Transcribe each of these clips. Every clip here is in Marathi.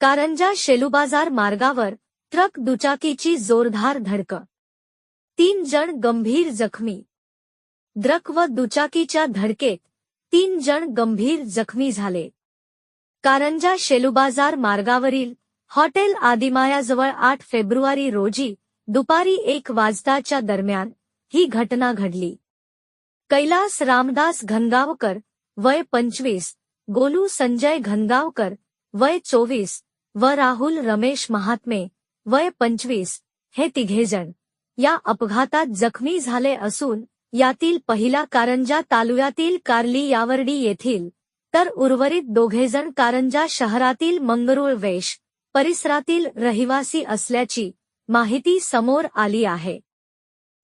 कारंजा शेलूबाजार मार्गावर ट्रक दुचाकीची जोरदार धडक तीन जण गंभीर जखमी. द्रक व दुचाकीच्या धडकेत तीन जण गंभीर जखमी झाले. कारंजा शेलूबाजार मार्गावरील हॉटेल आदिमायाजवळ आठ फेब्रुवारी रोजी दुपारी एक वाजताच्या दरम्यान ही घटना घडली. कैलास रामदास घनगावकर वय पंचवीस गोलू संजय घनगावकर वय चोवीस व राहुल रमेश महात्मे वय पंचवीस हे तिघेजण या अपघातात जखमी झाले असून यातील पहिला कारंजा तालुक्यातील कार्ली यावर्डी येथील. तर उर्वरित दोघेजण कारंजा शहरातील मंगरुळ वेश परिसरातील रहिवासी असल्याची माहिती समोर आली आहे.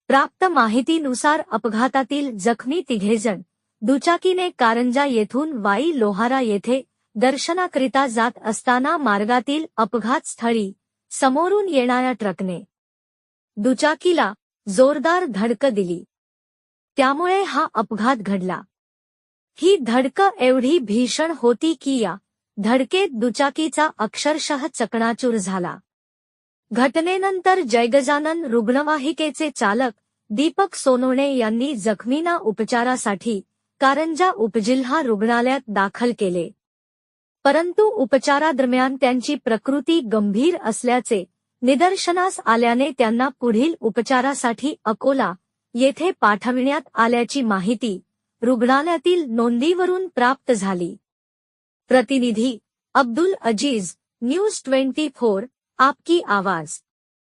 प्राप्त माहितीनुसार अपघातातील जखमी तिघेजण दुचाकीने कारंजा येथून वाई लोहारा येथे दर्शनाकरिता जात असताना मार्गातील अपघात स्थळी समोरून येणाऱ्या ट्रकने दुचाकीला जोरदार धडक दिली. त्यामुळे हा अपघात घडला. ही धडक एवढी भीषण होती की या धडकेत दुचाकीचा अक्षरशः चकणाचूर झाला. घटनेनंतर जयगजानन रुग्णवाहिकेचे चालक दीपक सोनोणे यांनी जखमींना उपचारासाठी कारंजा उपजिल्हा रुग्णालयात दाखल केले. परंतु उपचारादरम्यान त्यांची प्रकृती गंभीर असल्याचे निदर्शनास आल्याने त्यांना पुढील उपचारासाठी अकोला येथे पाठविण्यात आल्याची माहिती रुग्णालयातील नोंदीवरून प्राप्त झाली. प्रतिनिधी Abdul Aziz news twenty four आपकी आवाज.